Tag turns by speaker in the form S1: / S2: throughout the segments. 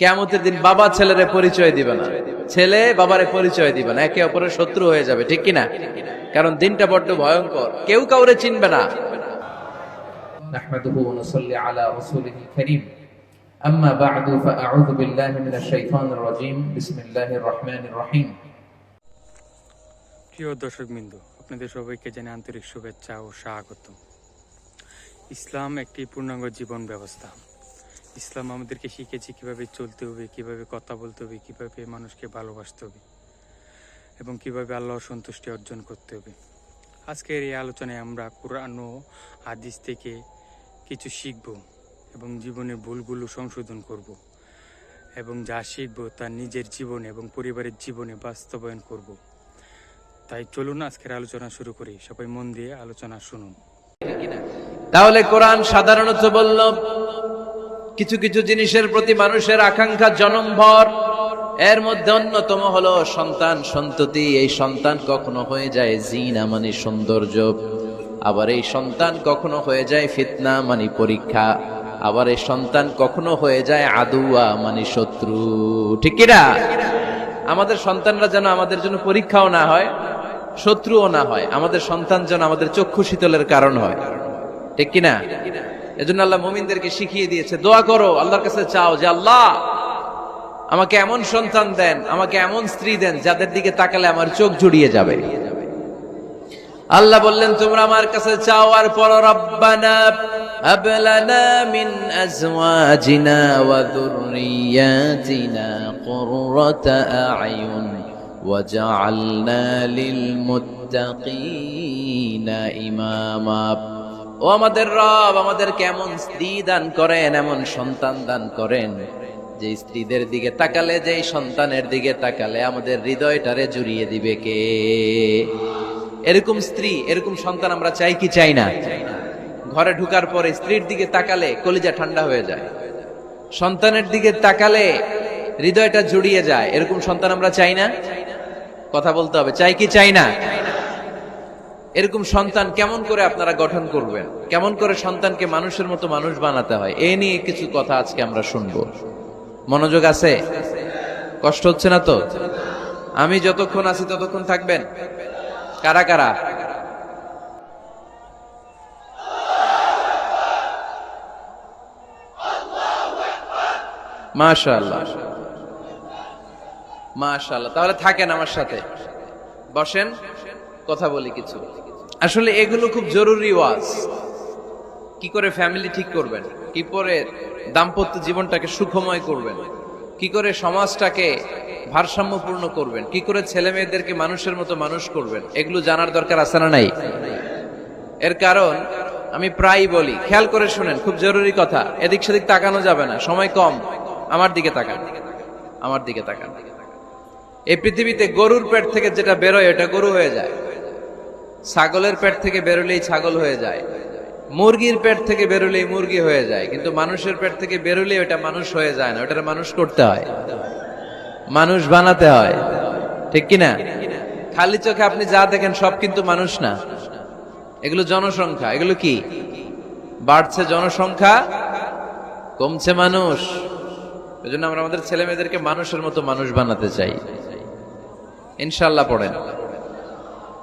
S1: কেমতের দিন বাবা ছেলেরে পরিচয় দিবে না ছেলে বাবারে পরিচয় দিবে না একে অপরের শত্রু হয়ে যাবে ঠিক কিনা কারণ দিনটা বড্ড ভয়ঙ্কর কেউ কাউরে চিনবে না
S2: نحمده ونصلي على رسوله الكريم أما بعد فأعوذ بالله من الشيطان الرجيم بسم الله الرحمن الرحيم
S3: প্রিয় দর্শকবৃন্দ আপনাদের সবাইকে জানাই আন্তরিক শুভেচ্ছা ও স্বাগত ইসলাম একটি পূর্ণাঙ্গ জীবন ব্যবস্থা ইসলাম আমাদেরকে শিখেছে কীভাবে চলতে হবে, কীভাবে কথা বলতে হবে, কীভাবে মানুষকে ভালোবাসতে হবে এবং কীভাবে আল্লাহর সন্তুষ্টি অর্জন করতে হবে। আজকের এই আলোচনায় আমরা কোরআন ও হাদিস থেকে কিছু শিখব এবং জীবনের ভুলগুলো সংশোধন করব এবং যা শিখব তা নিজের জীবনে এবং পরিবারের জীবনে বাস্তবায়ন করব। তাই চলুন আজকের আলোচনা শুরু করি। সবাই মন দিয়ে আলোচনা শুনুন।
S1: তাহলে কোরআন সাধারণত বলল কিছু কিছু জিনিসের প্রতি মানুষের আকাঙ্ক্ষা জনমভর। এর মধ্যে অন্যতম হলো সন্তান সন্ততি। এই সন্তান কখনো হয়ে যায় জিনা মানে সৌন্দর্য। আবার এই সন্তান কখনো হয়ে যায় ফিতনা মানে পরীক্ষা। আবার এই সন্তান কখনো হয়ে যায় আদুয়া মানে শত্রু। ঠিক কিনা আমাদের সন্তানরা যেন আমাদের জন্য পরীক্ষাও না হয়, শত্রুও না হয়। আমাদের সন্তান যেন আমাদের চক্ষু শীতলের কারণ হয়। ঠিক কিনা এজন্য আল্লাহ মুমিনদেরকে শিখিয়ে দিয়েছে, দোয়া করো, আল্লাহর কাছে চাও যে আল্লাহ আমাকে এমন সন্তান দেন, আমাকে এমন স্ত্রী দেন যাদের দিকে তাকালে আমার চোখ জুড়িয়ে যাবে। আল্লাহ বললেন, তোমরা আমার কাছে চাও আর পর রব্বানা আবলানা মিন আজওয়াজিনা ওয়া যুররিয়াতিনা কুররাতা আ'য়ুন ওয়াজআলনা লিল মুত্তাকিনা ইমামা। ও আমাদের রব আমাদের কেমন স্ত্রী দান করেন, এমন সন্তান দান করেন, যে স্ত্রীদের দিকে তাকালে যে সন্তানের দিকে তাকালে আমাদের হৃদয়টারে জুড়িয়ে দিবে কে? এরকম স্ত্রী, এরকম সন্তান আমরা চাই কি চাই না? ঘরে ঢুকার পরে স্ত্রীর দিকে তাকালে কলিজা ঠান্ডা হয়ে যায়। সন্তানের দিকে তাকালে হৃদয়টা জুড়িয়ে যায়। এরকম সন্তান আমরা চাই না? কথা বলতে হবে, চাই কি চাই না? এরকম সন্তান কেমন করে আপনারা গঠন করবেন? কেমন করে সন্তানকে মানুষের মতো মানুষ বানাতে হয়? এ নিয়ে কিছু কথা আজকে আমরা শুনব। মনোযোগ আছে? কষ্ট হচ্ছে না তো? আমি যতক্ষণ আছি ততক্ষণ থাকবেন? কারা কারা? মাশাআল্লাহ। মাশাআল্লাহ। তাহলে থাকেন আমার সাথে। বসেন। কথা বলি কিছু। আসলে এগুলো খুব জরুরি ওয়াজ। কি করে ফ্যামিলি ঠিক করবেন? কি করে দাম্পত্য জীবনটাকে সুখময় করবেন? কি করে সমাজটাকে ভারসাম্যপূর্ণ করবেন? কি করে ছেলে মেয়েদেরকে মানুষের মতো মানুষ করবেন? এগুলো জানার দরকার আছে না নাই? এর কারণ আমি প্রায় বলি, খেয়াল করে শুনেন, খুব জরুরি কথা। এদিক সেদিক তাকানো যাবে না, সময় কম। আমার দিকে তাকান। আমার দিকে তাকান। এই পৃথিবীতে গরুর পেট থেকে যেটা বেরোয় এটা গরু হয়ে যায়। ছাগলের পেট থেকে বেরোলেই ছাগল হয়ে যায়। মুরগির পেট থেকে বেরোলেই মুরগি হয়ে যায়, কিন্তু মানুষের পেট থেকে বেরোলেই ওটা মানুষ হয়ে যায় না ওটা মানুষ করতে হয়। মানুষ বানাতে হয়। ঠিক কিনা খালি চোখে আপনি যা দেখেন সব কিন্তু মানুষ না। এগুলো জনসংখ্যা, এগুলো কি? বাড়ছে জনসংখ্যা, কমছে মানুষ। এই জন্য আমরা আমাদের ছেলে মেয়েদেরকে মানুষের মতো মানুষ বানাতে চাই। ইনশাল্লাহ পড়েন।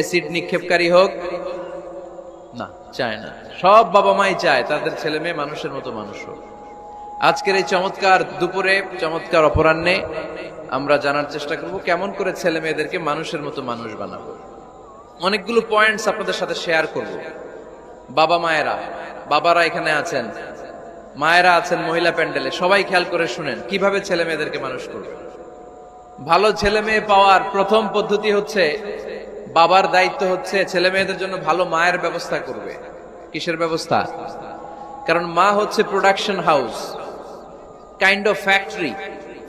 S1: এসিড নিক্ষেপকারী হোক। না, চায় না। সব বাবা মাই চায়, তাদের ছেলে মেয়ে মানুষের মতো মানুষ হোক। আজকের এই চমৎকার দুপুরে, চমৎকার অপরাহ্নে আমরা জানার চেষ্টা করব, কেমন করে ছেলে মেয়েদেরকে মানুষের মতো মানুষ বানাবো। অনেকগুলো পয়েন্টস আপনাদের সাথে শেয়ার করব। বাবা মায়েরা, বাবারা এখানে আছেন, মায়েরা আছেন মহিলা প্যান্ডেলে, সবাই খেয়াল করে শুনেন, কীভাবে ছেলে মেয়েদেরকে মানুষ করবে। ভালো ছেলে মেয়ে পাওয়ার প্রথম পদ্ধতি হচ্ছে বাবার দায়িত্ব হচ্ছে ছেলে মেয়েদের জন্য ভালো মায়ের ব্যবস্থা করবে। কিসের ব্যবস্থা? কারণ মা হচ্ছে production house kind of factory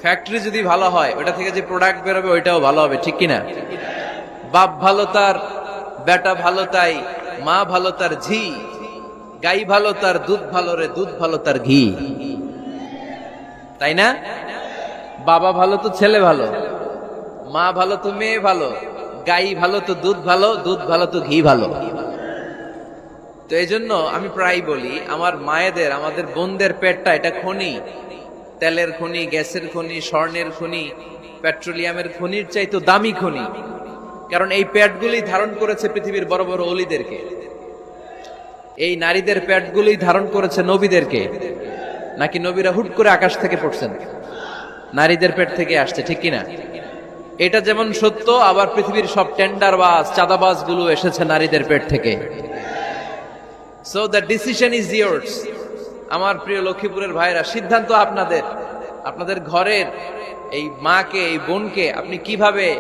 S1: factory যদি ভালো হয়, ওটা থেকে যে প্রোডাক্ট বেরোবে, ওইটাও ভালো হবে, ঠিক কিনা? বাপ ভালো তার, বেটা ভালো তাই, মা ভালো তার ঝি, গাই ভালো তার দুধ ভালো রে, দুধ ভালো তার ঘি। তাই না? বাবা ভালো তো ছেলে ভালো, মা ভালো তো মেয়ে ভালো। গাই ভালো তো দুধ ভালো দুধ ভালো তো ঘি ভালো। তো এই জন্য আমি প্রায় বলি, আমার মায়েদের, আমাদের বোনদের পেটটা এটা খনি। তেলের খনি, গ্যাসের খনি, স্বর্ণের খনি, পেট্রোলিয়ামের খনির চাইতো দামি খনি। কারণ এই পেটগুলি ধারণ করেছে পৃথিবীর বড় বড় অলিদেরকে। এই নারীদের পেটগুলি ধারণ করেছে নবীদেরকে। নাকি নবীরা হুট করে আকাশ থেকে পড়ছেন? নারীদের পেট থেকে আসছে, ঠিক কিনা? এটা যেমন সত্য, আবার পৃথিবীর সব টেন্ডার বাস চাঁদাবাসগুলো এসেছে নারীদের পেট থেকে। So the decision is years আমার প্রিয় লক্ষ্মীপুরের ভাইরা, সিদ্ধান্ত আপনাদের। আপনাদের ঘরের এই মাকে, এই বোনকে আপনি কীভাবে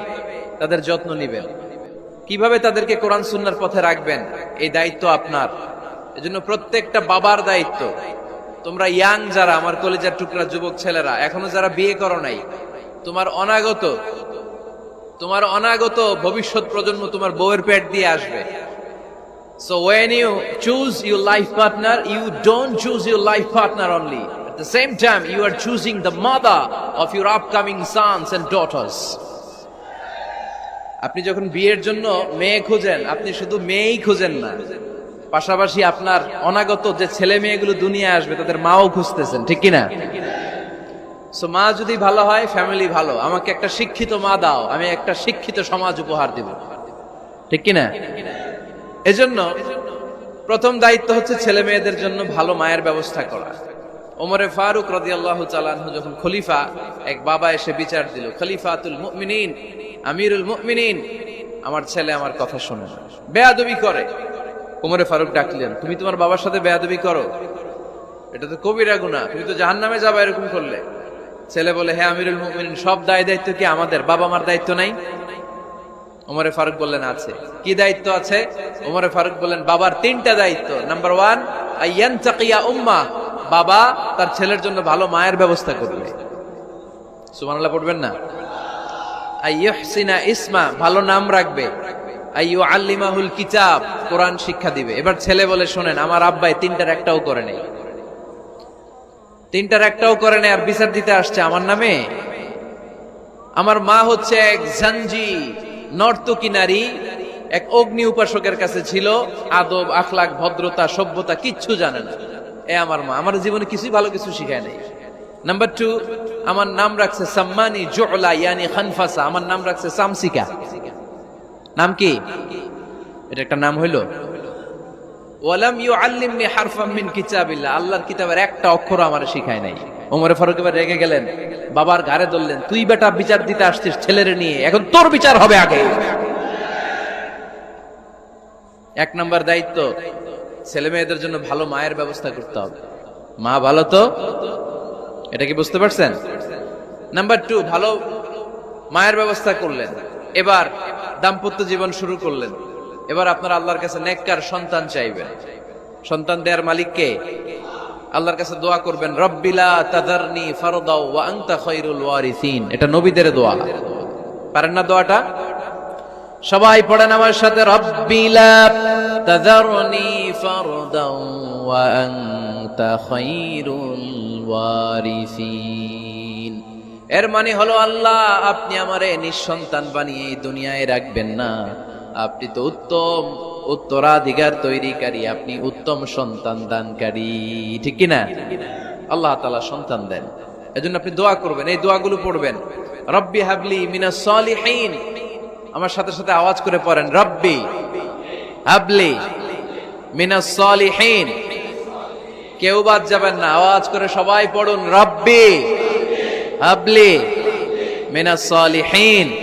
S1: তাদের যত্ন নেবেন? কীভাবে তাদেরকে কোরআন সুন্নার পথে রাখবেন? এই দায়িত্ব আপনার। এজন্য প্রত্যেকটা বাবার দায়িত্ব। তোমরা ইয়াং যারা, আমার কলেজের টুকরা যুবক ছেলেরা, এখনও যারা বিয়ে করো নাই, তোমার অনাগত তোমার অনাগত ভবিষ্যৎ প্রজন্ম তোমার বউয়ের পেট দিয়ে আসবে So when you choose your life partner, you don't choose your life partner only. At the same time, you are choosing the mother of your upcoming sons and daughters. আপনি যখন বিয়ের জন্য মেয়ে খুঁজেন আপনি শুধু মেয়েই খুঁজেন না পাশাপাশি আপনার অনাগত যে ছেলে মেয়েগুলো দুনিয়ায় আসবে তাদের মাও খুঁজতেছেন ঠিক কিনা সো মা যদি ভালো হয় ফ্যামিলি ভালো। আমাকে একটা শিক্ষিত মা দাও, আমি একটা শিক্ষিত সমাজ উপহার দিব। ঠিক কিনা এজন্য প্রথম দায়িত্ব হচ্ছে ছেলে মেয়েদের জন্য ভালো মায়ের ব্যবস্থা করা। ওমরে ফারুক রদি আল্লাহ চালানহু যখন খলিফা, এক বাবা এসে বিচার দিল খলিফা খলিফাতুল মুমিনিন, আমিরুল মুমিনিন। আমার ছেলে আমার কথা শোনে বেয়াদবি করে। ওমরে ফারুক ডাকলেন, তুমি তোমার বাবার সাথে বেয়াদবি করো? এটা তো কবিরা গুণা তুমি তো জাহান নামে যাবা এরকম করলে। ছেলে বলে হ্যাঁ আমিরুল মুমিন সব দায় দায়িত্ব কি আমাদের? বাবা মার দায়িত্ব নাই? ওমরে ফারুক বললেন, আছে। কি দায়িত্ব আছে? ওমরে ফারুক বললেন, বাবার তিনটা দায়িত্ব। নাম্বার ওয়ান আইয়ান চাকিয়া উম্মা। বাবা তার ছেলের জন্য ভালো মায়ের ব্যবস্থা করবে। সুবহানাল্লাহ, পড়বেন না? আইয়ুহসিনা ইসমা, ভালো নাম রাখবে। আইয়ু আল্লিমাহুল কিতাব, কোরআন শিক্ষা দিবে। এবার ছেলে বলে, শোনেন, আমার আব্বাই তিনটার একটাও করে নেই। তিনটার একটাও করে নেই, আর বিচার দিতে আসছে আমার নামে। আমার মা হচ্ছে এক জাঞ্জি নর্তকী নারী, এক অগ্নি উপাসকের কাছে ছিল, আদব আখলাক ভদ্রতা, সভ্যতা, কিচ্ছু জানে না। এ আমার মা, আমার জীবনে কিছুই ভালো কিছু শিখায় নাই। নাম্বার টু আমার নাম রাখছে সাম্মানি জোলা, ইয়ানি খানফাসা, আমার নাম রাখছে সামসিকা। নাম কি? এটা একটা নাম হইল ওয়ালাম ইউ হারফাম মিন কিতাবিল্লাহ। আল্লাহর কিতাবের একটা অক্ষর আমার নাই। ফারুক এবার রেগে গেলেন। বাবার ধরলেন, তুই বেটা বিচার দিতে আসছিস নিয়ে, এখন তোর বিচার হবে আগে। এক নম্বর দায়িত্ব, ছেলে মেয়েদের জন্য ভালো মায়ের ব্যবস্থা করতে হবে। মা ভালো তো? এটা কি বুঝতে পারছেন? নাম্বার টু, ভালো মায়ের ব্যবস্থা করলেন। এবার দাম্পত্য জীবন শুরু করলেন। এবার আপনারা আল্লাহর কাছে নেককার সন্তান চাইবেন। সন্তান দেয়ার মালিক কে? আল্লাহর কাছে দোয়া করবেন রব্বিলা তাদারনি ফারদাও ওয়া আনতা খায়রুল ওয়ারিসিন। এটা নবীদের দোয়া। পারেন না দোয়াটা? সবাই পড়েন আমার সাথে রব্বিলা তাদারনি ফারদাও ওয়া আনতা খায়রুল ওয়ারিসিন। এর মানে হলো, আল্লাহ, আপনি আমারে নিঃসন্তান বানিয়ে দুনিয়ায় রাখবেন না। আপনি তো উত্তম, উত্তরাধিকার তৈরিকারী, আপনি উত্তম সন্তান দানকারী, ঠিক কিনা? আল্লাহ তালা সন্তান দেন। এজন্য আপনি দোয়া করবেন, এই দোয়াগুলো পড়বেন। রব্বি হাবলি মিনা সলিহীন। আমার সাথে সাথে আওয়াজ করে পড়েন, রব্বি হাবলি মিনা সলিহীন। কেউ বাদ যাবেন না, আওয়াজ করে সবাই পড়ুন, রব্বি হাবলি মিনা সলিহীন।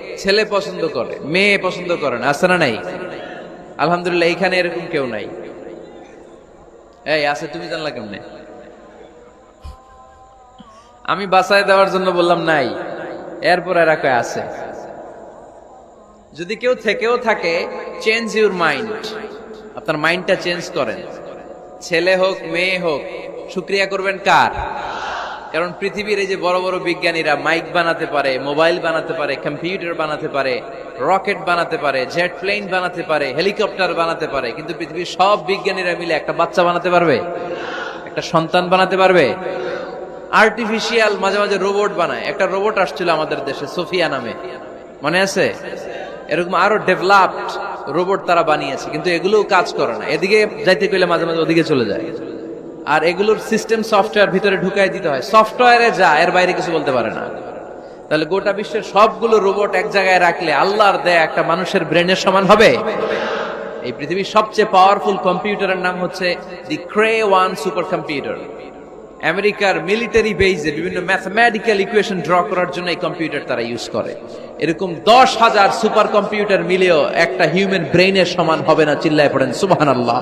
S1: ছেলে পছন্দ করে, মেয়ে পছন্দ করে না, আছে না নাই? আলহামদুলিল্লাহ, এইখানে এরকম কেউ নাই। এই, আছে, তুমি জানলা কেমনে? আমি বাসায় দেওয়ার জন্য বললাম নাই, এরপর এরা কয় আছে। যদি কেউ থেকেও থাকে চেঞ্জ ইউর মাইন্ড আপনার মাইন্ডটা চেঞ্জ করেন। ছেলে হোক, মেয়ে হোক, শুক্রিয়া করবেন কার? কারণ পৃথিবীর এই যে বড় বড় বিজ্ঞানীরা মাইক বানাতে পারে, মোবাইল বানাতে পারে, কম্পিউটার বানাতে পারে, রকেট বানাতে পারে, জেট প্লেন বানাতে পারে, হেলিকপ্টার বানাতে পারে, কিন্তু পৃথিবীর সব বিজ্ঞানীরা মিলে একটা বাচ্চা বানাতে পারবে? একটা সন্তান বানাতে পারবে? আর্টিফিশিয়াল মাঝে মাঝে রোবট বানায়। একটা রোবট আসছিল আমাদের দেশে, সোফিয়া নামে। মনে আছে? এরকম আরও ডেভেলপড রোবট তারা বানিয়েছে, কিন্তু এগুলোও কাজ করে না। এদিকে যাইতে গেলে মাঝে মাঝে ওদিকে চলে যায়। আর এগুলোর সিস্টেম সফটওয়্যার ভিতরে ঢুকাই দিতে হয়। সফটওয়্যারে যা, এর বাইরে কিছু বলতে পারে না। তাহলে গোটা বিশ্বের সবগুলো রোবট এক জায়গায় রাখলে আল্লাহর দেয়া একটা মানুষের ব্রেনের সমান হবে? এই পৃথিবীর সবচেয়ে পাওয়ারফুল কম্পিউটারের নাম হচ্ছে the Cray one supercomputer আমেরিকার মিলিটারি বেইজে বিভিন্ন ম্যাথমেটিক্যাল ইকুয়েশন ড্র করার জন্য এই কম্পিউটার তারা ইউজ করে। এরকম দশ হাজার সুপার কম্পিউটার মিলেও একটা হিউম্যান ব্রেইনের সমান হবে না, চিল্লায় পড়েন। সুবাহান আল্লাহ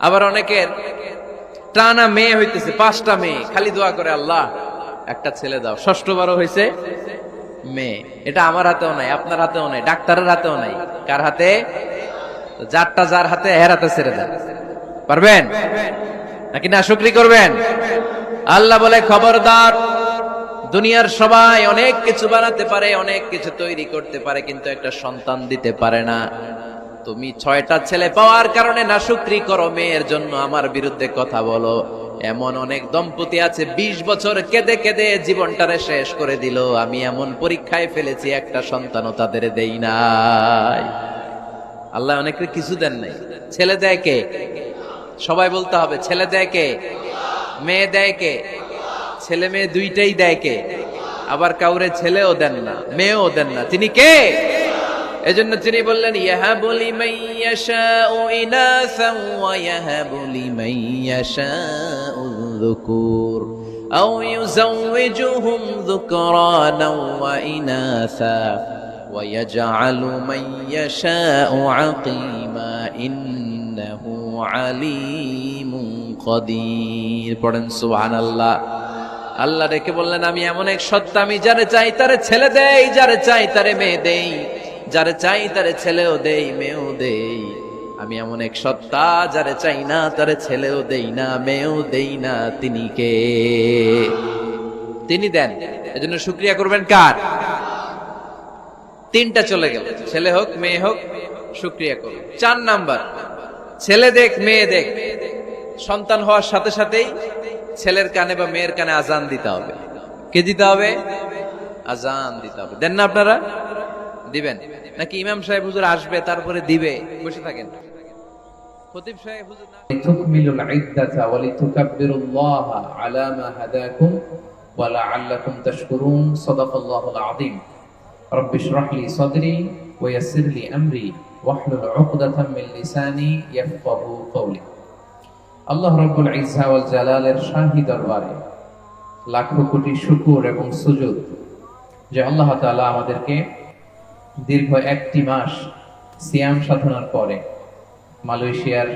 S1: আবার অনেকের টানা মেয়ে হইতেছে, পাঁচটা মেয়ে। খালি দোয়া করে, আল্লাহ, একটা ছেলে দাও। ষষ্ঠবারও হয়েছে মেয়ে। এটা আমার হাতেও নাই, আপনার হাতেও নাই, ডাক্তারের হাতেও নাই। কার হাতে? যারটা যার হাতে হের হাতে ছেড়ে দেন। পারবেন? নাকি না, শুক্রি করবেন? আল্লাহ বলে, খবরদার, দুনিয়ার সবাই অনেক কিছু বানাতে পারে, অনেক কিছু তৈরি করতে পারে, কিন্তু একটা সন্তান দিতে পারে না। তুমি ছয়টা ছেলে পাওয়ার কারণে না শুক্রি করো মেয়ের জন্য আমার বিরুদ্ধে কথা বলো। এমন অনেক দম্পতি আছে ২০ বছর কেঁদে কেঁদে জীবনটারে শেষ করে দিল। আমি এমন পরীক্ষায় ফেলেছি, একটা সন্তানও তাদের দেই নাই। আল্লাহ অনেকে কিছু দেন নাই। ছেলে দেয় কে? সবাই বলতে হবে, ছেলে দেয় কে? মেয়ে দেয় কে? ছেলে মেয়ে দুইটাই দেয় কে? আবার কাউরে ছেলেও দেন না, মেয়েও দেন না। তিনি কে? এজন্য তিনি বললেন, ইয়াহাবু লিমাইয়াশাউ ইনাসা ওয়া ইয়াহাবু লিমাইয়াশাউ যুকুর। আও ইউজাওয়িজুহুম যুকরানা ওয়া ইনাসা ويجعل من يشاء عقيما إنه عليم قدير পড়েন, সুবহানাল্লাহ। আল্লাহ রেখে বললেন, আমি এমন এক সত্তা, আমি যারে চাই তারে ছেলে দেই, যারে চাই তারে মেয়ে দেই। যারে চাই তারে ছেলেও দেই, মেয়েও দেই। আমি এমন এক সত্তা, যারে চাই না তারে ছেলেও দেই না, মেয়েও দেই না, তিনি কে? তিনি দেন। এজন্য শুক্রিয়া করবেন কার? তিনটা চলে গেল। ছেলে হোক, মেয়ে হোক, শুক্রিয়া করুন। চার নাম্বার। ছেলে দেখ, মেয়ে দেখ। সন্তান হওয়ার সাথে সাথেই ছেলের কানে বা মেয়ের কানে আজান দিতে হবে। কে দিতে হবে? আজান দিতে হবে। দেন না আপনারা? দিবেন নাকি ইমাম সাহেব হুজুর আসবে তারপরে দিবে বসে থাকেন খতিব সাহেব হুজুর না
S4: لتكملوا العدة ولتكبروا الله على ما هداكم ولعلكم تشكرون صدق الله العظيم رب اشرح لي صدري ويسر لي أمري واحلل عقدة من لساني يفقه قولي আল্লাহ রব্বুল ইজ্জা ওয়াল জালালের শাহী দরবারে লাখো কোটি শুকুর এবং সুজুদ যে আল্লাহ তাআলা আমাদেরকে দীর্ঘ একটি মাস সিয়াম সাধনার পরে মালয়েশিয়ার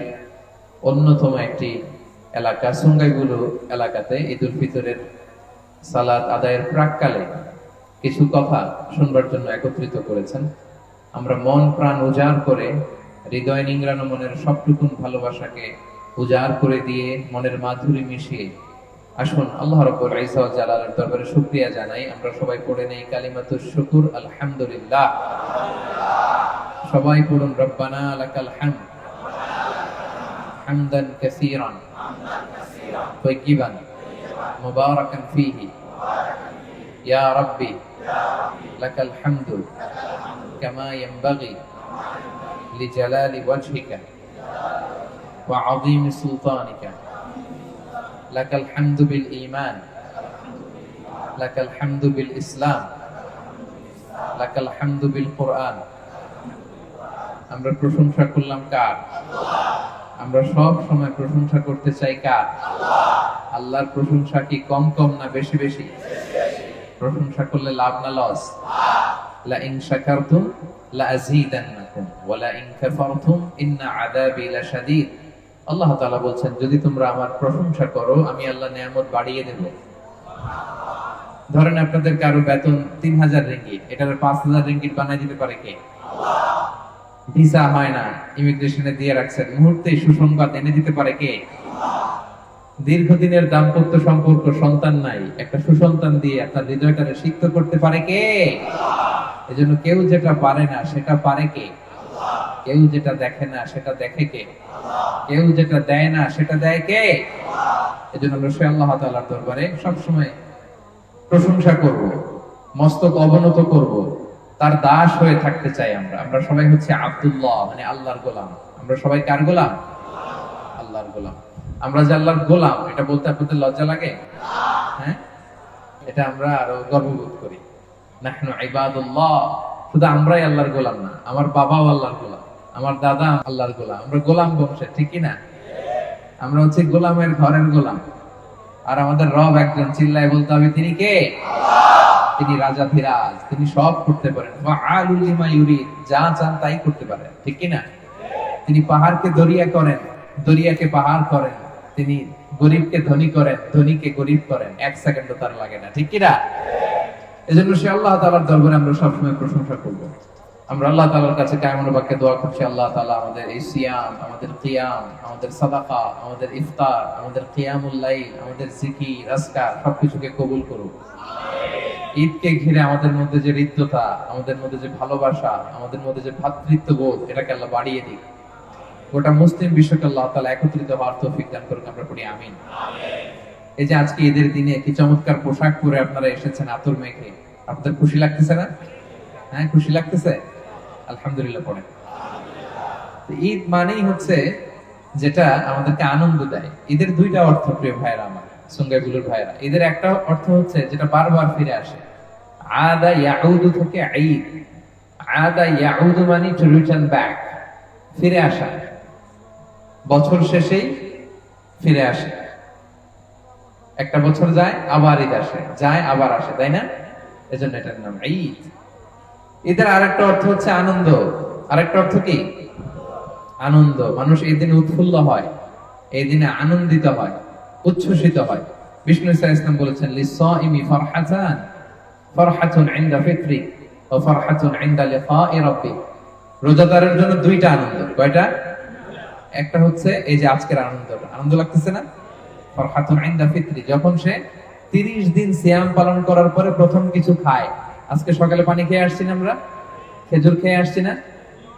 S4: অন্যতম একটি এলাকা সুঙ্গাইগুলো এলাকাতে ঈদুল ফিতরের সালাত আদায়ের প্রাককালে কিছু কথা শুনবার জন্য একত্রিত করেছেন। আমরা মন প্রাণ উজাড় করে হৃদয় নিংড়ানো মনের সবটুকুন ভালোবাসাকে উজাড় করে দিয়ে মনের মাধুরী মিশিয়ে আসুন আল্লাহ রব্বুল ইজ্জা ওয়াল জালালের দরবারে শুকরিয়া জানাই আমরা সবাই পড়ে নেই কালিমাতুশ শুকুর আলহামদুলিল্লাহ সবাই পড়ুন রব্বানা লাকাল হামদ হামদান কাসীরান طيبا مباركا فيه
S1: ইয়া রাব্বি লাকাল হামদু কামা ইয়ানবাগি লিজালালি ওয়াজহিকা ওয়া আযীমি সুলতানিকা লাকাল হামদু বিল লাকাল হামদু বিল ইসলাম, লাকাল হামদু বিল আমরা প্রশংসা করলাম কার? আমরা সব সময় প্রশংসা করতে চাই কার? আল্লাহর প্রশংসা কি কম কম না বেশি বেশি? প্রশংসা করলে লাভ না লস? লা ইন শাকারতুম লা আযীদান্নাকুম ওয়া লা ইন কাফারতুম, ইন্না আযাবি লাশাদীদ। আল্লাহ তাআলা বলছেন, যদি তোমরা আমার প্রশংসা করো, আমি আল্লাহ নিয়ামত বাড়িয়ে দেব। ধরেন আপনাদের কারও বেতন তিন হাজার রিঙ্গিট এটার পাঁচ হাজার রিঙ্গিট বানাই দিতে পারে কে? ভিসা হয় না, ইমিগ্রেশনে দিয়ে রাখছেন মুহূর্তে সুসংবাদ এনে দিতে পারে কে? দীর্ঘদিনের দাম্পত্য সম্পর্ক, সন্তান নাই, একটা সুসন্তান দিয়ে আপনার হৃদয়টারে সিক্ত করতে পারে কে? এজন্য কেউ যেটা পারে না, সেটা পারে কে? কেউ যেটা দেখে না, সেটা দেখে কে? কেউ যেটা দেয় না, সেটা দেয় কে? এজন্য আমরা সে আল্লাহ তাআলার দরবারে সবসময় প্রশংসা করব, মস্তক অবনত করব। তার দাস হয়ে থাকতে চাই আমরা। আমরা সবাই হচ্ছে আব্দুল্লাহ মানে আল্লাহর গোলাম। আমরা সবাই কার গোলাম? আল্লাহর গোলাম। আমরা যে আল্লাহর গোলাম, এটা বলতে আপনাদের লজ্জা লাগে? হ্যাঁ? এটা আমরা আরও গর্ববোধ করি। ইবাদুল্লাহ, শুধু আমরাই আল্লাহর গোলাম না, আমার বাবাও আল্লাহর গোলাম। আমার দাদা আল্লাহর গোলাম। আমরা গোলাম বংশের ঠিকই না? আমরা হচ্ছে গোলামের ঘরের গোলাম। আর আমাদের রব একজন, চিল্লায় বলতে হবে, তিনি কে? তিনি রাজা ধীরাজ তিনি সব করতে পারেন। যা চান তাই করতে পারেন, ঠিক না? তিনি পাহাড়কে দরিয়া করেন, দরিয়াকে পাহাড় করেন। তিনি গরিবকে ধনী করেন, ধনীকে গরিব করেন। এক সেকেন্ডও তার লাগে না, ঠিক কি না? এজন্য সে আল্লাহ তাআলার দরবারে আমরা সবসময় প্রশংসা করব। আমরা আল্লাহ তালার কাছে কায়মন বাক্যে দোয়া করছি আল্লাহ তাআলা আমাদের এই সিয়াম আমাদের কিয়াম আমাদের সাদাকা আমাদের ইফতার আমাদের কিয়ামুল লাইল আমাদের জিকির আজকার সবকিছুকে কবুল করুক। ঈদকে ঘিরে আমাদের মধ্যে যে হৃদ্যতা আমাদের মধ্যে যে ভালোবাসা আমাদের মধ্যে যে ভ্রাতৃত্ববোধ এটাকে আল্লাহ বাড়িয়ে দিক। গোটা মুসলিম বিশ্বকে আল্লাহ তালা একত্রিত হওয়ার তৌফিক দান করুক আমরা পড়ি আমিন। এই যে আজকে ঈদের দিনে কি চমৎকার পোশাক পরে আপনারা এসেছেন আতর মেখে? আপনাদের খুশি লাগতেছে না? হ্যাঁ খুশি লাগতেছে? আলহামদুলিল্লাহ পড়ে। ঈদ মানেই হচ্ছে যেটা আমাদেরকে আনন্দ দেয়। ঈদের দুইটা অর্থ, প্রিয় ভাইরা আমার, সঙ্গাইগুলোর ভাইরা ঈদের একটা অর্থ হচ্ছে যেটা বারবার ফিরে আসে। আদা ইয়াউদু থেকে ঈদ। আদা ইয়াউদু মানে টু রিটার্ন ব্যাক ফিরে আসা। বছর শেষেই ফিরে আসে। একটা বছর যায়, আবার ঈদ আসে। যায়, আবার আসে। তাই না? এজন্য এটার নাম ঈদ। ঈদের আরেকটা অর্থ হচ্ছে আনন্দ। আরেকটা অর্থ কি? আনন্দ। মানুষ এই দিনে উৎফুল্ল হয়, এই দিনে আনন্দিত হয়, উচ্ছ্বসিত হয়। বিষ্ণু ইসলাম বলেছেন ও রোজাদারের জন্য দুইটা আনন্দ। কয়টা? একটা হচ্ছে এই যে আজকের আনন্দ। আনন্দ লাগতেছে না? ফরহাতুন ইনদা ফিত্রি। যখন সে 30 দিন সিয়াম পালন করার পরে প্রথম কিছু খায় আজকে সকালে পানি খেয়ে আসছি না আমরা? খেজুর খেয়ে আসছি না?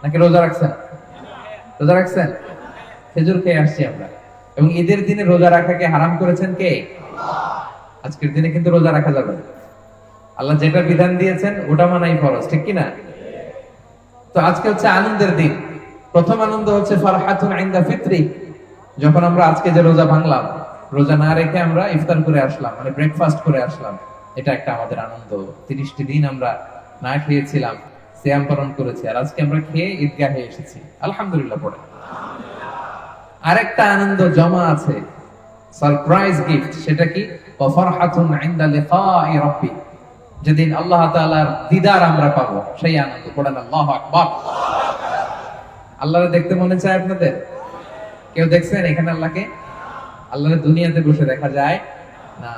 S1: নাকি রোজা রাখছেন? রোজা রাখছেন? খেজুর খেয়ে আসছি আমরা। এবং ঈদের দিনে রোজা রাখাকে হারাম করেছেন কে? আজকের দিনে কিন্তু রোজা রাখা যাবে আল্লাহ যেটা বিধান দিয়েছেন, ওটা মানাই ফরজ, ঠিক কি না তো আজকে হচ্ছে আনন্দের দিন। প্রথম আনন্দ হচ্ছে ফারহাতুন ইনদা ফিত্রি, যখন আমরা আজকে যে রোজা ভাঙলাম, রোজা না রেখে আমরা ইফতার করে আসলাম মানে ব্রেকফাস্ট করে আসলাম। এটা একটা আমাদের আনন্দ। তিরিশটি দিন আমরা না খেয়েছিলাম, সিয়াম পালন করেছি, আর আজকে আমরা খেয়ে ঈদগাহে এসেছি। আলহামদুলিল্লাহ পড়ে আরেকটা আনন্দ জমা আছে সারপ্রাইজ গিফট সেটা কি? ফারহাতুন ইনদা লিকাই রাব্বি। যেদিন আল্লাহ তাআলার দিদার আমরা পাবো, সেই আনন্দ। পড়েন আল্লাহু আকবার। আল্লাহরে দেখতে মনে চায় আপনাদের? কেউ দেখছেন এখানে আল্লাহকে? আল্লাহরে দুনিয়াতে বসে দেখা যায়? না।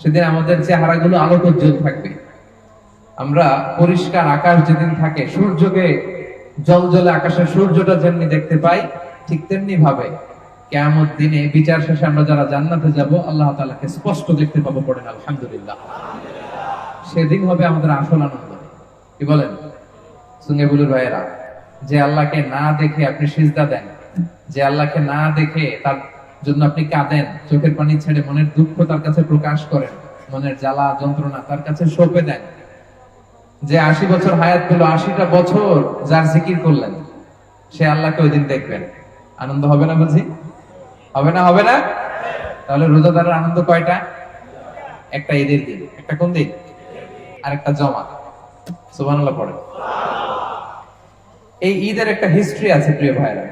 S1: সেদিন আমাদের চেহারাগুলো আলোকোজ্জ্বল থাকবে। আমরা পরিষ্কার আকাশ যেদিন থাকে, সূর্যকে জল জলে আকাশের সূর্যটা যেমনি দেখতে পাই, ঠিক তেমনি ভাবে কেয়ামত দিনে, বিচার শেষে আমরা যারা জান্নাতে যাব, আল্লাহ তাআলাকে স্পষ্ট দেখতে পাবো পড়েন, আলহামদুলিল্লাহ। সেদিন হবে আমাদের আসল আনন্দ। কি বলেন? সুঙ্গে বুলুর ভাইয়েরা, যে আল্লাহকে না দেখে আপনি সিজদা দেন যে আল্লাহকে না দেখে তার জন্য আপনি কাঁদেন, চোখের পানি ছেড়ে মনের দুঃখ তার কাছে প্রকাশ করেন, মনের জ্বালা, যন্ত্রণা তার কাছে সঁপে দেন। যে আশি বছর হায়াত পেল, আশিটা বছর যার জিকির করলেন, সে আল্লাহকে ওই দিন দেখবেন। আনন্দ হবে না বুঝি? হবে না হবে না? তাহলে রোজাদারের আনন্দ কয়টা? একটা ঈদের দিন। একটা কোন দিন? আর একটা জমা সুবহানাল্লাহ পড়ে এই ঈদের একটা হিস্ট্রি আছে, প্রিয় ভাইরা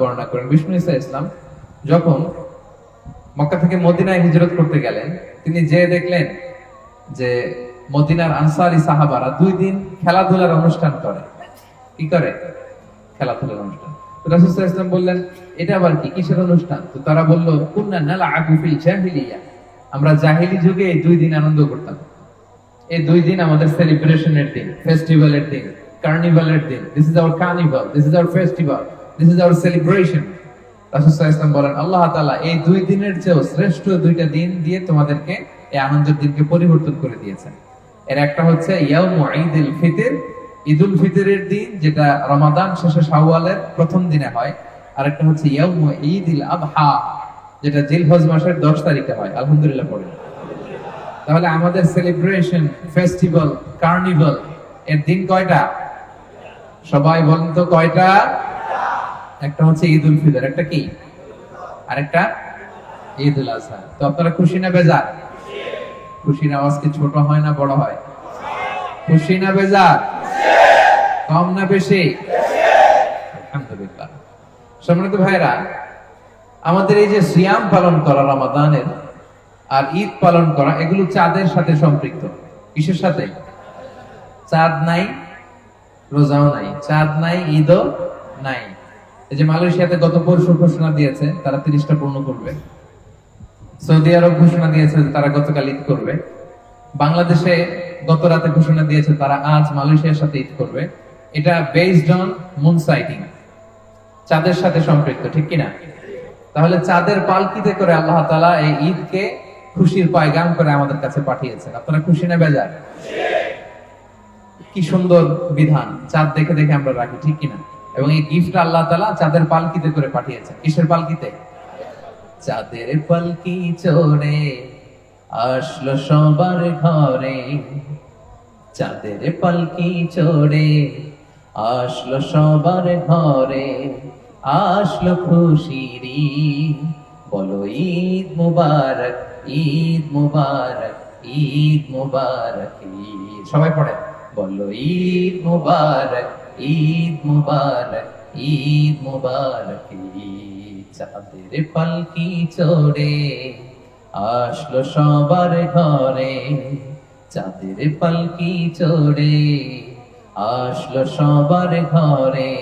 S1: বর্ণনা করেন, বিষ্ণু ঈসা ইসলাম যখন মক্কা থেকে মদিনায় হিজরত করতে গেলেন, তিনি যে দেখলেন যে মদিনার আনসারি সাহাবারা দুই দিন খেলাধুলার অনুষ্ঠান করে। কি করে? খেলাধুলার অনুষ্ঠান। ওয়াসাল্লাম বললেন, এটা আবার কি? কিসের অনুষ্ঠান? তো তারা বলল আমরা জাহিলি যুগে এই দুই দিন আনন্দ করতাম। এই দুই দিন আমাদের সেলিব্রেশনের দিন, ফেস্টিভ্যালের দিন। কার্নিভালের দিন। This is our carnival this is our festival this is our celebration বলেন, আল্লাহ তাআলা এই দুই দিনের চেয়েও শ্রেষ্ঠ দুইটা দিন দিয়ে তোমাদেরকে এই আনন্দের দিনকে পরিবর্তন করে দিয়েছেন। এর একটা হচ্ছে ইয়াউমু ফিতর। ফিতরের দিন, যেটা রমাদান শেষে শাওয়ালের প্রথম দিনে হয়। আর একটা হচ্ছে ইয়াউমু আদহা যেটা জিলহজ মাসের 10 তারিখে হয়। আলহামদুলিল্লাহ পড়ে। তাহলে আমাদের সেলিব্রেশন ফেস্টিভ্যাল কার্নিভাল এর দিন কয়টা? সবাই বলেন তো কয়টা? একটা হচ্ছে ঈদ উল ফিতর, একটা কি? আরেকটা? ঈদ উল আজহা তো আপনারা খুশি না বেজার? খুশির আওয়াজ কি ছোট হয় না বড় হয়? খুশি না বেজার? কম না বেশি? আলহামদুলিল্লাহ। সম্মানিত ভাইরা আমাদের এই যে সিয়াম পালন করা রমাদানের আর ঈদ পালন করা, এগুলো চাঁদের সাথে সম্পৃক্ত। কিসের সাথে? চাঁদ নাই রোজাও নাই, চাঁদ নাই, ঈদও নাই। এই যে মালয়েশিয়াতে গত পরশু ঘোষণা দিয়েছে, তারা তিরিশটা পূর্ণ করবে। সৌদি আরব ঘোষণা দিয়েছে তারা গতকাল ঈদ করবে। বাংলাদেশে গত রাতে ঘোষণা দিয়েছে তারা আজ মালয়েশিয়ার সাথে ঈদ করবে। এটা বেসড অন মুন সাইটিং চাঁদের সাথে সম্পৃক্ত, ঠিক কিনা? তাহলে চাঁদের পালকিতে করে আল্লাহ তাআলা এই ঈদকে খুশির পায়গাম করে আমাদের কাছে পাঠিয়েছেন। আপনারা খুশি না বেজার? কি সুন্দর বিধান, চাঁদ দেখে দেখে আমরা রাখি, ঠিক কিনা? এবং এই গিফট আল্লাহ তাআলা চাঁদের পালকিতে করে পাঠিয়েছেন। কিসের পালকিতে? চাঁদের পালকি চড়ে আসলো সবার ঘরে। চাঁদের পালকি চড়ে আসলো সবার ঘরে। আসলো খুশির বলো ঈদ মুবারক ঈদ মুবারক ঈদ মুবারক সবাই পড়ে। বলো, ঈদ মুবারক ঈদ মুবারক ঈদ মুবারক চাঁদের পালকি চড়ে? আসলো সবার ঘরে। চাঁদের পালকি চড়ে? আসলো সবার ঘরে।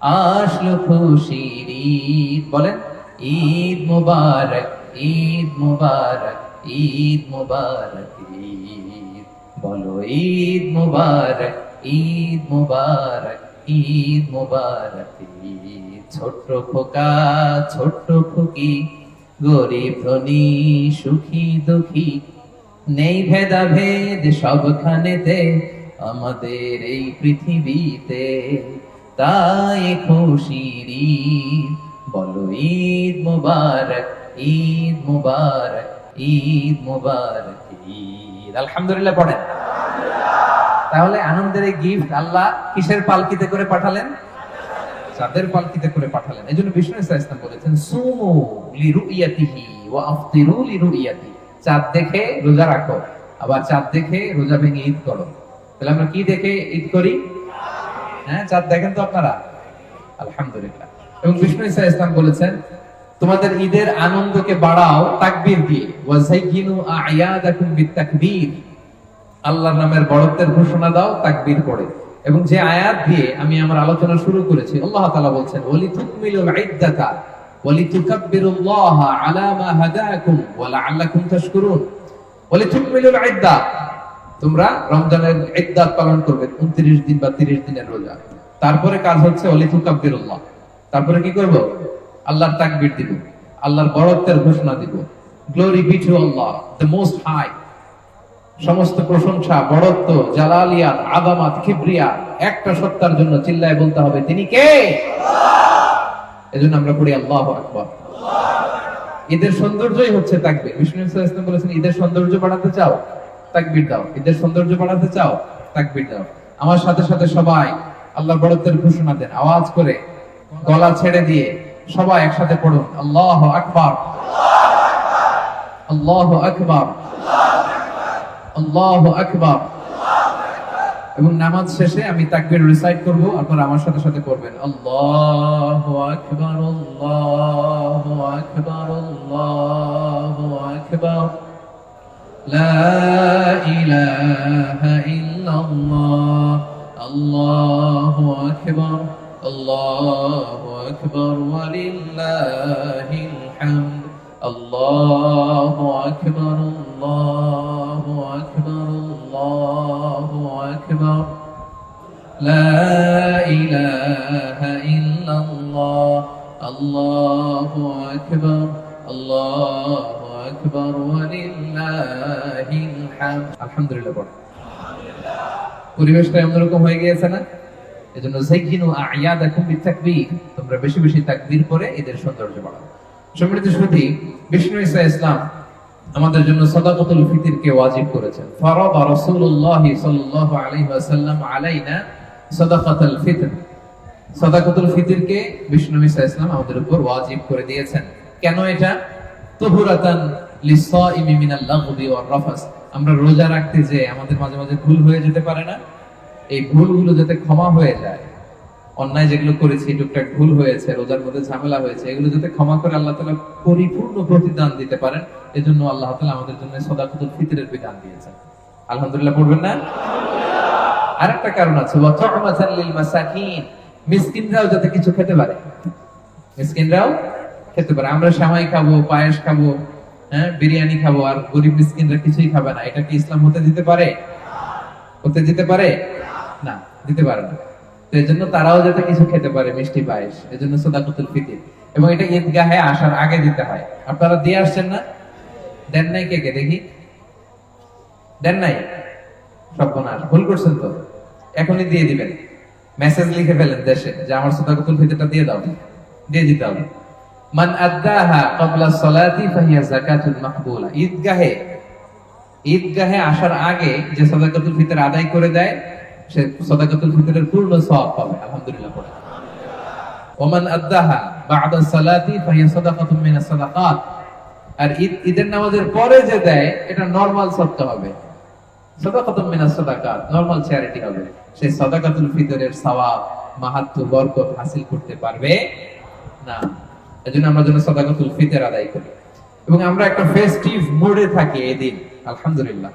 S1: আসলো খুশির ঈদ। বলেন, ঈদ মুবারক ঈদ মুবারক ঈদ মুবারক ঈদ বলো, ঈদ মুবারক ঈদ মুবারক ঈদ মুবারক। ছোট্ট খোকা, ছোট্ট খুকি, গরিব ধনী, সুখী দুঃখী, নেই ভেদাভেদ সবখানেতে আমাদের এই পৃথিবীতে। তাই খুশির বলো, ঈদ মুবারক ঈদ মুবারক ঈদ মুবারক। ঈদ আলহামদুলিল্লাহ পড়েন। তাহলে আনন্দের এই গিফট আল্লাহ কিসের পালকিতে করে পাঠালেন? চাঁদের পালকিতে করে পাঠালেন। এই জন্য বিষ্ণু ইসলাম বলেছেন, সুমু লিরুইয়াতিহি ওয়া আফতিরু লিরুইয়াতি। চাঁদ দেখে রোজা রাখো, আবার চাঁদ দেখে রোজা ভেঙে ঈদ করো। তাহলে আমরা কি দেখে ঈদ করি? হ্যাঁ চাঁদ দেখেন তো আপনারা? আলহামদুলিল্লাহ। এবং বিষ্ণু ইসা ইসলাম বলেছেন তোমাদের ঈদের আনন্দকে বাড়াও, তাকবীর দিয়ে। ওয়াজাইয়িনু আয়াদাকুম বিতাকবীর আল্লাহর নামের বড়ত্বের ঘোষণা দাও, তাকবীর পড়ে। এবং যে আয়াত দিয়ে আমি আমার আলোচনা শুরু করেছি, আল্লাহ তাআলা বলছেন ওয়ালি তুকমিলুল ইদ্দাতা ওয়ালি আলা মা হাদাকুম ওয়া লাআল্লাকুম তাশকুরুন। ওয়ালি তুকমিলুল তোমরা রমজানের ইদ্দাত পালন করবে 29 দিন বা 30 দিনের রোজা। তারপরে কাজ হচ্ছে ওয়ালি তুকাব্বিরুল্লাহ তারপরে কি করব? আল্লাহর তাকবির দিব, আল্লাহর বড়ত্বের ঘোষণা দিব। Glory be to Allah the most high সমস্ত প্রশংসা বড়ত্ব জালালিয়াত, আদামাত, কিবরিয়া, একটা সত্তার জন্য চিল্লায় বলতে হবে, তিনি কে? এজন্য আমরা পড়ি আল্লাহ আকবার। ঈদের সৌন্দর্যই হচ্ছে তাকবীর। বিষ্ণু ইসলাম বলেছেন, ঈদের সৌন্দর্য বাড়াতে চাও, তাকবীর দাও। ঈদের সৌন্দর্য বাড়াতে চাও, তাকবীর দাও। আমার সাথে সাথে সবাই আল্লাহর বড়ত্বের ঘোষণা দেন, আওয়াজ করে গলা ছেড়ে দিয়ে সবাই একসাথে পড়ুন। আল্লাহ আকবার। আল্লাহ আকবার। আল্লাহ আকবার। এবং নামাজ শেষে আমি তাকবীর রিসাইট করব, আপনারা আমার সাথে সাথে করবেন আল্লাহু আকবার আল্লাহু আকবার আল্লাহু আকবার। লা ইলাহা ইল্লাল্লাহ। আল্লাহু আকবার আল্লাহু আকবার। ওয়ালিল্লাহিল হামদ আল্লাহু আকবার আল্লাহু আকবার আল্লাহু আকবার لا إله إلا الله الله أكبر الله أكبر ولله الحمد الحمد لله বড় পরিবেশটা এমনরকম হয়ে গিয়েছে না এজন্য যাইয়িনু আ'য়াদাকুম বিতাকবীর তোমরা বেশি বেশি তাকবীর করে এদের সৌন্দর্য বাড়াও। বিষ্ণু ইসলাম আমাদের জন্য সাদাকাতুল ওয়াজিব করেছেন। রাসূলুল্লাহ সাল্লাল্লাহু আলাইহি ওয়াসাল্লাম আলাইনা সাদাকাতুল ফিতর। সাদাকাতুল বিষ্ণু ইসলাম আমাদের উপর ওয়াজিব করে দিয়েছেন। কেন এটা? তুহুরাতান লিসাইমি মিনাল লাগবি রাফাস আমরা রোজা রাখতে যে আমাদের মাঝে মাঝে ভুল হয়ে যেতে পারে না। এই ভুলগুলো যাতে ক্ষমা হয়ে যায়, অন্যায় যেগুলো করেছি, টুকটাক ভুল হয়েছে, রোজার মধ্যে ঝামেলা হয়েছে, এগুলো যাতে ক্ষমা করে আল্লাহ তাআলা পরিপূর্ণ প্রতিদান দিতে পারেন, এজন্য আল্লাহ তাআলা আমাদের জন্য সদাকতুল ফিতরের বিধান দিয়েছেন। আলহামদুলিল্লাহ, পড়বেন না? আরেকটা কারণ আছে মিসকিনরাও যাতে কিছু খেতে পারে। মিসকিনরাও খেতে পারে। আমরা সামাই খাব, পায়েস খাব হ্যাঁ বিরিয়ানি খাব, আর গরিব মিসকিনরা কিছুই খাবে না। এটা কি ইসলাম হতে দিতে পারে? হতে দিতে পারে? না, দিতে পারে না। এই জন্য তারাও যাতে কিছু খেতে পারে, মিষ্টি পায়েস এই জন্য সোদাকুতুল ফিতির। এবং এটা ঈদগাহে আসার আগে দিতে হয়। আপনারা দিয়ে আসছেন না? দেন নাই কে কে? দেখি। দেন নাই? সর্বনাশ। ভুল করছেন তো। এখনই দিয়ে দিবেন। মেসেজ লিখে ফেলেন দেশে যে আমার সোদাকুতুল ফিতিরটা দিয়ে দাও। দিয়ে দিতে হবে। মান আদ্দাহা ক্বাবলা সলাতি ফাহিয়া যাকাতুল মাকবুলা। ঈদগাহে ঈদগাহে আসার আগে যে সাদাকাতুল ফিতর আদায় করে দেয় সে সাদাকাতুল ফিতরের পূর্ণ সওয়াব পাবে, আলহামদুলিল্লাহ পড়ে। ওমান আদ্দাহা বা'দা সালাতি সাদাকাতুম মিনাস সাদাকাত। আর ঈদ, ঈদের নামাজের পরে যে দেয়, এটা নরমাল সদকা হবে। সাদাকাতুম মিনাস সাদাকাত নরমাল চ্যারিটি হবে। সাদাকাতুল ফিতরের সওয়াব মাহাত্ম্য বরকত হাসিল করতে পারবে না। এজন্য আমরা যেন সাদাকাতুল ফিতর আদায় করি। এবং আমরা একটা ফেস্টিভ মোডে থাকি এই দিন আলহামদুলিল্লাহ।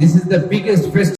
S1: This is the biggest festive